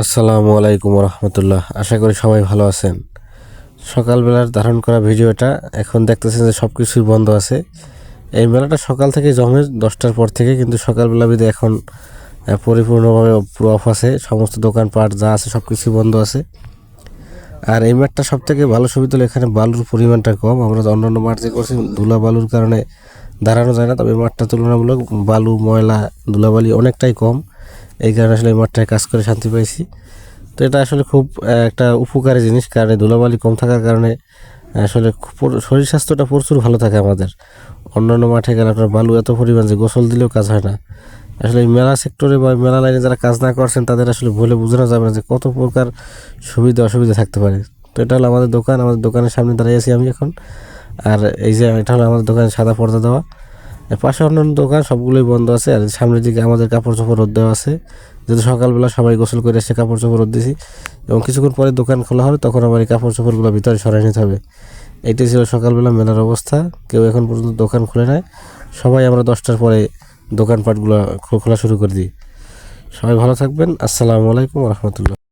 আসসালামু আলাইকুম রহমতুল্লাহ আশা করি সবাই ভালো আছেন। সকালবেলার ধারণ করা ভিডিওটা এখন দেখতেছেন যে সব কিছুই বন্ধ আছে। এই মেলাটা সকাল থেকে জমে দশটার পর থেকে কিন্তু সকালবেলা বিদে এখন পরিপূর্ণভাবে পুরো অফ আছে। সমস্ত দোকানপাট যা আছে সব কিছুই বন্ধ আছে। আর এই মাঠটা সব থেকে ভালো সুবিধা হলো এখানে বালুর পরিমাণটা কম। আমরা অন্যান্য মাঠ যে করছি, ধুলা বালুর কারণে দাঁড়ানো যায় না। তবে মাঠটা তুলনামূলক বালু, ময়লা, ধুলাবালি অনেকটাই কম। এই কারণে আসলে এই মাঠটায় কাজ করে শান্তি পাইছি। তো এটা আসলে খুব একটা উপকারী জিনিস, কারণ ধুলাবালি কম থাকার কারণে আসলে শরীর স্বাস্থ্যটা প্রচুর ভালো থাকে আমাদের। অন্যান্য মাঠে গেলে আপনার বালু এত পরিমাণ যে গোসল দিলেও কাজ হয় না। আসলে এই মেলা সেক্টরে বা মেলা লাইনে যারা কাজ না করছেন, তাদের আসলে বলে বোঝানো যাবে না যে কত প্রকার সুবিধা অসুবিধা থাকতে পারে। তো এটা হলো আমাদের দোকান, আমাদের দোকানের সামনে দাঁড়িয়ে আছি আমি এখন। আর এই যে, এটা হলো আমাদের দোকানে সাদা পর্দা দেওয়া। পাশে অন্যান্য দোকান, সবগুলোই বন্ধ আছে। আর সামনের দিকে আমাদের কাপড় চোপড় রোদ দেওয়া আছে। যেহেতু সকালবেলা সবাই গোসল করে এসে কাপড় চোপড় রোদ দিয়েছি এবং কিছুক্ষণ পরে দোকান খোলা হবে, তখন আবার এই কাপড় চোপড়গুলো ভিতরে সরাই নিতে হবে। এইটাই ছিল সকালবেলা মেলার অবস্থা। কেউ এখন পর্যন্ত দোকান খুলে নেয় সবাই আমরা দশটার পরে দোকানপাটগুলো খোলা শুরু করে দিই। সবাই ভালো থাকবেন। আসসালামু আলাইকুম রহমতুল্লাহ।